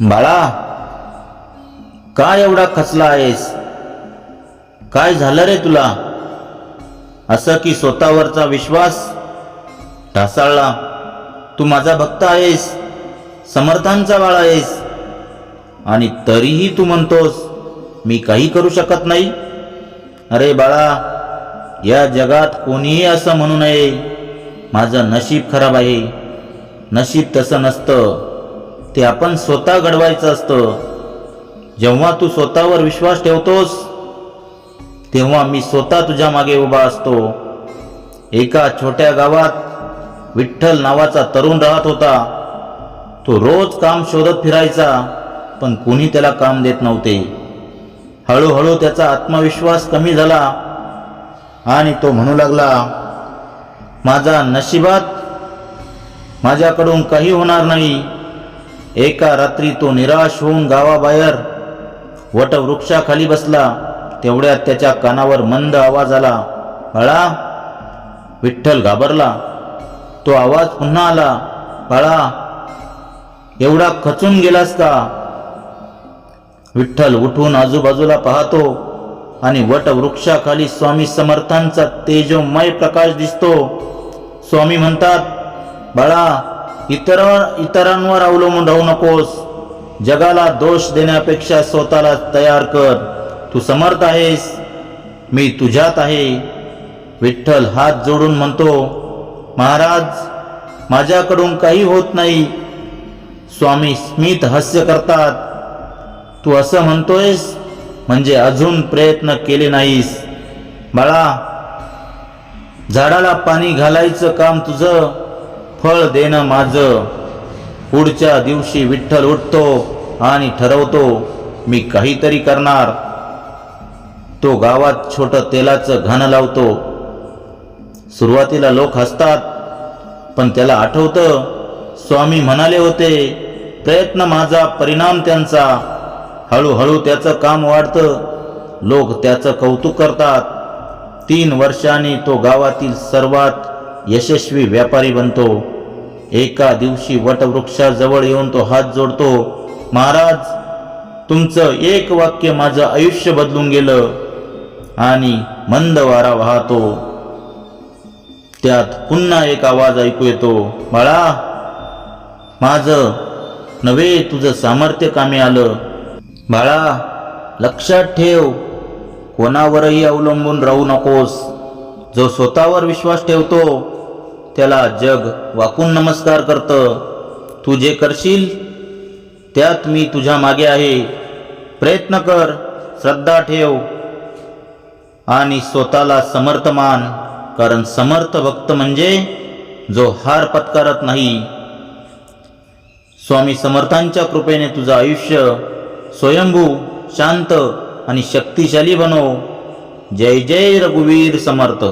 बाळा का एवढा खचला आहेस? काय झालं रे तुला? असं की स्वतःवरचा विश्वास ढासाळला? तू माझा भक्त आहेस समर्थांचा बाळा आहेस. आणि तरीही तू म्हणतोस मी काही करू शकत नाही? अरे बाळा या जगात कोणीही असं म्हणू नये माझं नशीब खराब आहे. नशीब तसं नसतं. ते आपण स्वतः घडवायचं असतं. जेव्हा तू स्वतःवर विश्वास ठेवतोस तेव्हा मी स्वतः तुझ्या मागे उभा असतो. एका छोट्या गावात विठ्ठल नावाचा तरुण राहत होता. तो रोज काम शोधत फिरायचा पण कोणी त्याला काम देत नव्हते. हळूहळू त्याचा आत्मविश्वास कमी झाला आणि तो म्हणू लागला माझा नशिबात माझ्याकडून काही होणार नाही. एका रात्री तो निराश होऊन गावाबाहेर वटवृक्षाखाली बसला. तेवढ्यात त्याच्या कानावर मंद आवाज आला. बाळा विठ्ठल घाबरला. तो आवाज पुन्हा आला. बाळा एवढा खचून गेलास का? विठ्ठल उठून आजूबाजूला पाहतो आणि वटवृक्षाखाली स्वामी समर्थांचा तेजोमय प्रकाश दिसतो. स्वामी म्हणतात बाळा इतर इतरांवर अवलंबून राहू नकोस. जगाला दोष देण्यापेक्षा स्वतःला तयार कर. तू समर्थ आहेस. मी तुझ्यात आहे. विठ्ठल हात जोडून म्हणतो महाराज माझ्याकडून काही होत नाही. स्वामी स्मित हास्य करतात. तू असं म्हणतोयस म्हणजे अजून प्रयत्न केले नाहीस. बाळा झाडाला पाणी घालायचं काम तुझं फळ देणं माझं. पुढच्या दिवशी विठ्ठल उठतो आणि ठरवतो मी काहीतरी करणार. तो गावात छोटं तेलाचं घाण लावतो. सुरुवातीला लोक हसतात पण त्याला आठवतं स्वामी म्हणाले होते प्रयत्न माझा परिणाम त्यांचा. हळूहळू त्याचं काम वाढतं. लोक त्याचं कौतुक करतात. तीन वर्षांनी तो गावातील सर्वात यशस्वी व्यापारी बनतो. एका दिवशी वटवृक्षाजवळ येऊन तो हात जोडतो महाराज तुमचं एक वाक्य माझं आयुष्य बदलून गेलं. आणि मंद वारा वाहतो. त्यात पुन्हा एक आवाज ऐकू येतो बाळा माझं नवे तुझं सामर्थ्य कामी आलं. बाळा लक्षात ठेव कोणावरही अवलंबून राहू नकोस. जो स्वतःवर विश्वास ठेवतो त्याला जग वाकून नमस्कार करतं. तू जे करशील त्यात मी तुझ्या मागे आहे. प्रयत्न कर श्रद्धा ठेव. आणि स्वतःला समर्थ मान कारण समर्थ भक्त म्हणजे जो हार पत्कारत नाही. स्वामी समर्थांच्या कृपेने तुझं आयुष्य स्वयंभू शांत आणि शक्तिशाली बनव. जय जय रघुवीर समर्थ.